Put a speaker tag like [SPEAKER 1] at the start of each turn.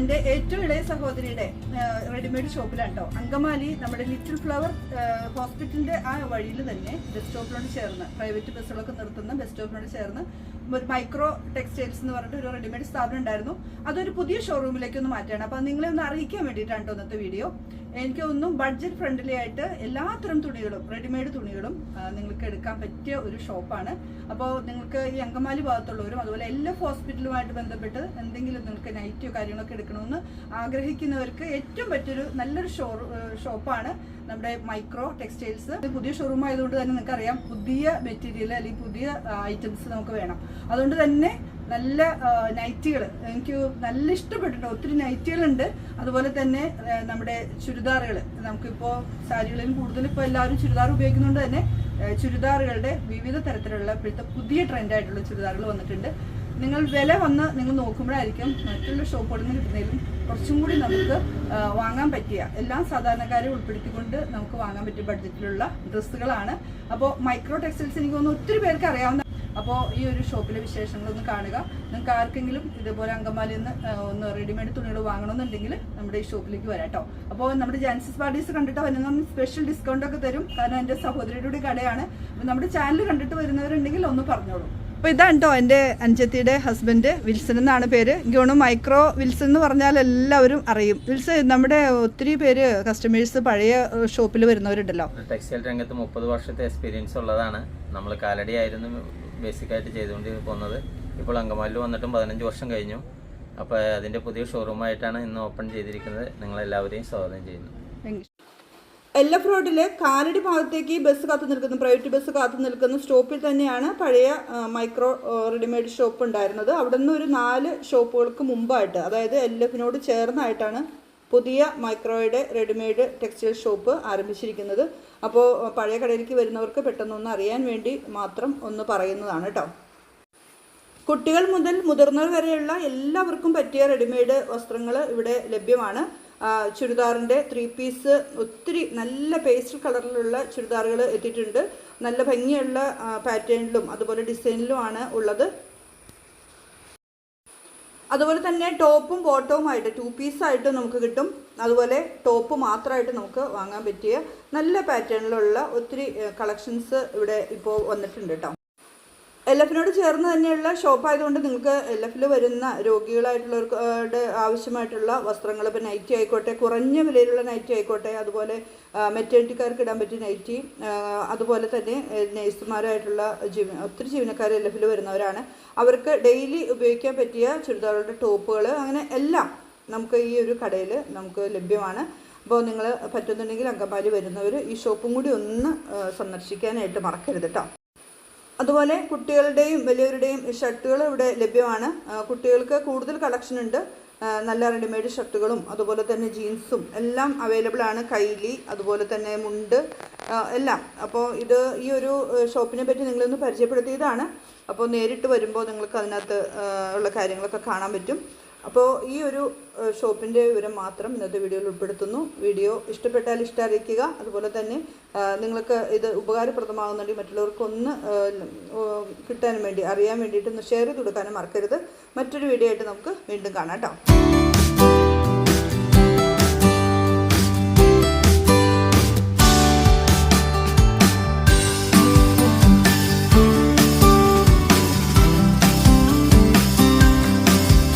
[SPEAKER 1] എന്റെ ഏറ്റവും ഇളയ സഹോദരിയുടെ റെഡിമെയ്ഡ് ഷോപ്പിലാണ് അങ്കമാലി നമ്മുടെ ലിറ്റിൽ ഫ്ലവർ ഹോസ്പിറ്റലിന്റെ ആ വഴിയിൽ തന്നെ ബസ് സ്റ്റോപ്പിനോട് ചേർന്ന് പ്രൈവറ്റ് ബസ്സുകളൊക്കെ നിർത്തുന്ന ബസ് സ്റ്റോപ്പിനോട് ചേർന്ന് ഒരു മൈക്രോ ടെക്സ്റ്റൈൽസ് എന്ന് പറഞ്ഞിട്ട് ഒരു റെഡിമെയ്ഡ് സ്ഥാപനം ഉണ്ടായിരുന്നു. അതൊരു പുതിയ ഷോറൂമിലേക്ക് ഒന്ന് മാറ്റുകയാണ് അപ്പോൾ നിങ്ങളെ ഒന്ന് അറിയിക്കാൻ വേണ്ടിയിട്ടാണ് കേട്ടോ ഇന്നത്തെ വീഡിയോ എനിക്ക് ഒന്നും ബഡ്ജറ്റ് ഫ്രണ്ട്ലി ആയിട്ട് എല്ലാത്തരം തുണികളും റെഡിമെയ്ഡ് തുണികളും നിങ്ങൾക്ക് എടുക്കാൻ പറ്റിയ ഒരു ഷോപ്പാണ് അപ്പോൾ നിങ്ങൾക്ക് ഈ അങ്കമാലി ഭാഗത്തുള്ളവരും അതുപോലെ എല്ലാ ഹോസ്പിറ്റലുമായിട്ട് ബന്ധപ്പെട്ട് എന്തെങ്കിലും നിങ്ങൾക്ക് നൈറ്റോ കാര്യങ്ങളൊക്കെ എടുക്കണമെന്ന് ആഗ്രഹിക്കുന്നവർക്ക് ഏറ്റവും പറ്റിയൊരു നല്ലൊരു ഷോ ഷോപ്പാണ് നമ്മുടെ മൈക്രോ ടെക്സ്റ്റൈൽസ്. പുതിയ ഷോറൂം ആയതുകൊണ്ട് തന്നെ നിങ്ങൾക്ക് അറിയാം പുതിയ മെറ്റീരിയൽ അല്ലെങ്കിൽ പുതിയ ഐറ്റംസ് നമുക്ക് വേണം. അതുകൊണ്ട് തന്നെ നല്ല നൈറ്റികൾ എനിക്ക് നല്ല ഇഷ്ടപ്പെട്ടിട്ടുണ്ട്. ഒത്തിരി നൈറ്റികളുണ്ട് അതുപോലെ തന്നെ നമ്മുടെ ചുരിദാറുകൾ നമുക്കിപ്പോൾ സാരികളിൽ കൂടുതൽ ഇപ്പോൾ എല്ലാവരും ചുരിദാർ ഉപയോഗിക്കുന്നതുകൊണ്ട് തന്നെ ചുരിദാറുകളുടെ വിവിധ തരത്തിലുള്ള ഇപ്പോഴത്തെ പുതിയ ട്രെൻഡായിട്ടുള്ള ചുരിദാറുകൾ വന്നിട്ടുണ്ട്. നിങ്ങൾ വില വന്ന് നിങ്ങൾ നോക്കുമ്പോഴായിരിക്കും മറ്റുള്ള ഷോപ്പുകളിൽ നിന്ന് കിട്ടുന്നതിലും കുറച്ചും കൂടി നമുക്ക് വാങ്ങാൻ പറ്റിയ എല്ലാ സാധാരണക്കാരെ ഉൾപ്പെടുത്തിക്കൊണ്ട് നമുക്ക് വാങ്ങാൻ പറ്റിയ ബഡ്ജറ്റിലുള്ള ഡ്രസ്സുകളാണ്. അപ്പോൾ മൈക്രോ ടെക്സ്റ്റൈൽസ് എനിക്ക് തോന്നുന്നു ഒത്തിരി പേർക്ക് അറിയാവുന്ന അപ്പോൾ ഈ ഒരു ഷോപ്പിലെ വിശേഷങ്ങളൊന്ന് കാണുക. നിങ്ങൾക്ക് ആർക്കെങ്കിലും ഇതുപോലെ അങ്കമാലിയിൽ നിന്ന് ഒന്ന് റെഡിമെയ്ഡ് തുണികൾ വാങ്ങണമെന്നുണ്ടെങ്കിൽ നമ്മുടെ ഈ ഷോപ്പിലേക്ക് വരാം കേട്ടോ അപ്പോൾ നമ്മുടെ ജാൻസിസ് പാർട്ടീസ് കണ്ടിട്ട് വരുന്ന സ്പെഷ്യൽ ഡിസ്കൗണ്ട് ഒക്കെ തരും. കാരണം എന്റെ സഹോദരിയുടെ കൂടി കടയാണ് നമ്മുടെ ചാനൽ കണ്ടിട്ട് വരുന്നവരുണ്ടെങ്കിൽ ഒന്ന് പറഞ്ഞോളൂ. അപ്പോൾ ഇതാണ് കേട്ടോ എന്റെ അഞ്ചത്തിയുടെ ഹസ്ബൻഡ് വിൽസൺ എന്നാണ് പേര്. എനിക്ക് മൈക്രോ വിൽസൺ എന്ന് പറഞ്ഞാൽ എല്ലാവരും അറിയും. വിൽസൺ നമ്മുടെ ഒത്തിരി പേര് കസ്റ്റമേഴ്സ് പഴയ ഷോപ്പിൽ വരുന്നവരുണ്ടല്ലോ.
[SPEAKER 2] ടെക്സ്റ്റൈൽ രംഗത്ത് മുപ്പത് വർഷത്തെ എക്സ്പീരിയൻസ് ഉള്ളതാണ്. നമ്മൾ കാലടി ആയിരുന്നു ബേസിക്കായിട്ട് ചെയ്തുകൊണ്ട് പോകുന്നത്. ഇപ്പോൾ അങ്കമാലിൽ വന്നിട്ടും പതിനഞ്ച് വർഷം കഴിഞ്ഞു. അപ്പോൾ അതിന്റെ പുതിയ ഷോറൂമായിട്ടാണ് ഇന്ന് ഓപ്പൺ ചെയ്തിരിക്കുന്നത്. നിങ്ങളെല്ലാവരെയും സ്വാഗതം ചെയ്യുന്നു.
[SPEAKER 1] എല്ല റോഡിലെ കാലടി ഭാഗത്തേക്ക് ബസ് കാത്തു നിൽക്കുന്നു. പ്രൈവറ്റ് ബസ് കാത്തു നിൽക്കുന്ന. സ്റ്റോപ്പിൽ തന്നെയാണ് പഴയ മൈക്രോ റെഡിമെയ്ഡ് ഷോപ്പ് ഉണ്ടായിരുന്നത്. അവിടെ നിന്ന് ഒരു നാല് ഷോപ്പുകൾക്ക് മുമ്പായിട്ട് അതായത് എൽ എഫിനോട് ചേർന്നായിട്ടാണ് പുതിയ മൈക്രോയുടെ റെഡിമെയ്ഡ് ടെക്സ്റ്റൈൽ ഷോപ്പ് ആരംഭിച്ചിരിക്കുന്നത്. അപ്പോൾ പഴയ കടയിലേക്ക് വരുന്നവർക്ക് പെട്ടെന്നൊന്ന് അറിയാൻ വേണ്ടി മാത്രം ഒന്ന് പറയുന്നതാണ് കേട്ടോ കുട്ടികൾ മുതൽ മുതിർന്നവർ വരെയുള്ള എല്ലാവർക്കും പറ്റിയ റെഡിമെയ്ഡ് വസ്ത്രങ്ങൾ ഇവിടെ ലഭ്യമാണ്. ചുരിദാറിന്റെ ത്രീ പീസ് ഒത്തിരി നല്ല പേസ്റ്റൽ കളറിലുള്ള ചുരിദാറുകൾ എത്തിയിട്ടുണ്ട്. നല്ല ഭംഗിയുള്ള പാറ്റേണിലും അതുപോലെ ഡിസൈനിലുമാണ് ഉള്ളത്. അതുപോലെ തന്നെ ടോപ്പും ബോട്ടവുമായിട്ട് ടു പീസായിട്ട് നമുക്ക് കിട്ടും. അതുപോലെ ടോപ്പ് മാത്രമായിട്ട് നമുക്ക് വാങ്ങാൻ പറ്റിയ നല്ല പാറ്റേണിലുള്ള ഒത്തിരി കളക്ഷൻസ് ഇവിടെ ഇപ്പോൾ വന്നിട്ടുണ്ട് കേട്ടോ എൽ എഫിനോട് ചേർന്ന് തന്നെയുള്ള ഷോപ്പായതുകൊണ്ട് നിങ്ങൾക്ക് എൽ എഫിൽ വരുന്ന രോഗികളായിട്ടുള്ളവർക്ക് ആവശ്യമായിട്ടുള്ള വസ്ത്രങ്ങൾ ഇപ്പോൾ നൈറ്റി ആയിക്കോട്ടെ കുറഞ്ഞ വിലയിലുള്ള നൈറ്റി ആയിക്കോട്ടെ അതുപോലെ മെറ്റേണിറ്റിക്കാർക്ക് ഇടാൻ പറ്റിയ നൈറ്റി അതുപോലെ തന്നെ നേഴ്സുമാരായിട്ടുള്ള ജീവ ഒത്തിരി ജീവനക്കാർ എൽ എഫിൽ വരുന്നവരാണ്. അവർക്ക് ഡെയിലി ഉപയോഗിക്കാൻ പറ്റിയ ചുരിദാറുകളുടെ ടോപ്പുകൾ അങ്ങനെ എല്ലാം നമുക്ക് ഈ ഒരു കടയിൽ നമുക്ക് ലഭ്യമാണ്. അപ്പോൾ നിങ്ങൾ പറ്റുന്നുണ്ടെങ്കിൽ അങ്കമാലി വരുന്നവർ ഈ ഷോപ്പും കൂടി ഒന്ന് സന്ദർശിക്കാനായിട്ട് മറക്കരുത് കേട്ടോ അതുപോലെ കുട്ടികളുടെയും വലിയവരുടെയും ഷർട്ടുകൾ ഇവിടെ ലഭ്യമാണ്. കുട്ടികൾക്ക് കൂടുതൽ കളക്ഷൻ ഉണ്ട്. നല്ല റെഡിമെയ്ഡ് ഷർട്ടുകളും അതുപോലെ തന്നെ ജീൻസും എല്ലാം അവൈലബിൾ ആണ്. കൈലി അതുപോലെ തന്നെ മുണ്ട് എല്ലാം. അപ്പോൾ ഇത് ഈ ഒരു ഷോപ്പിനെ പറ്റി നിങ്ങളൊന്ന് പരിചയപ്പെടുത്തിയതാണ്. അപ്പോൾ നേരിട്ട് വരുമ്പോൾ നിങ്ങൾക്ക് അതിനകത്ത് ഉള്ള കാര്യങ്ങളൊക്കെ കാണാൻ പറ്റും. അപ്പോൾ ഈ ഒരു ഷോപ്പിന്റെ വിവരം മാത്രം ഇന്നത്തെ വീഡിയോയിൽ ഉൾപ്പെടുത്തുന്നു. വീഡിയോ ഇഷ്ടപ്പെട്ടാൽ ഇഷ്ടം അറിയിക്കുക അതുപോലെ തന്നെ നിങ്ങൾക്ക് ഇത് ഉപകാരപ്രദമാകുന്നുണ്ടെങ്കിൽ മറ്റുള്ളവർക്ക് ഒന്ന് കിട്ടാൻ വേണ്ടി അറിയാൻ വേണ്ടിയിട്ട് ഒന്ന് ഷെയർ ചെയ്ത് കൊടുക്കാനും മറക്കരുത്. മറ്റൊരു വീഡിയോ ആയിട്ട് നമുക്ക് വീണ്ടും കാണാം കേട്ടോ.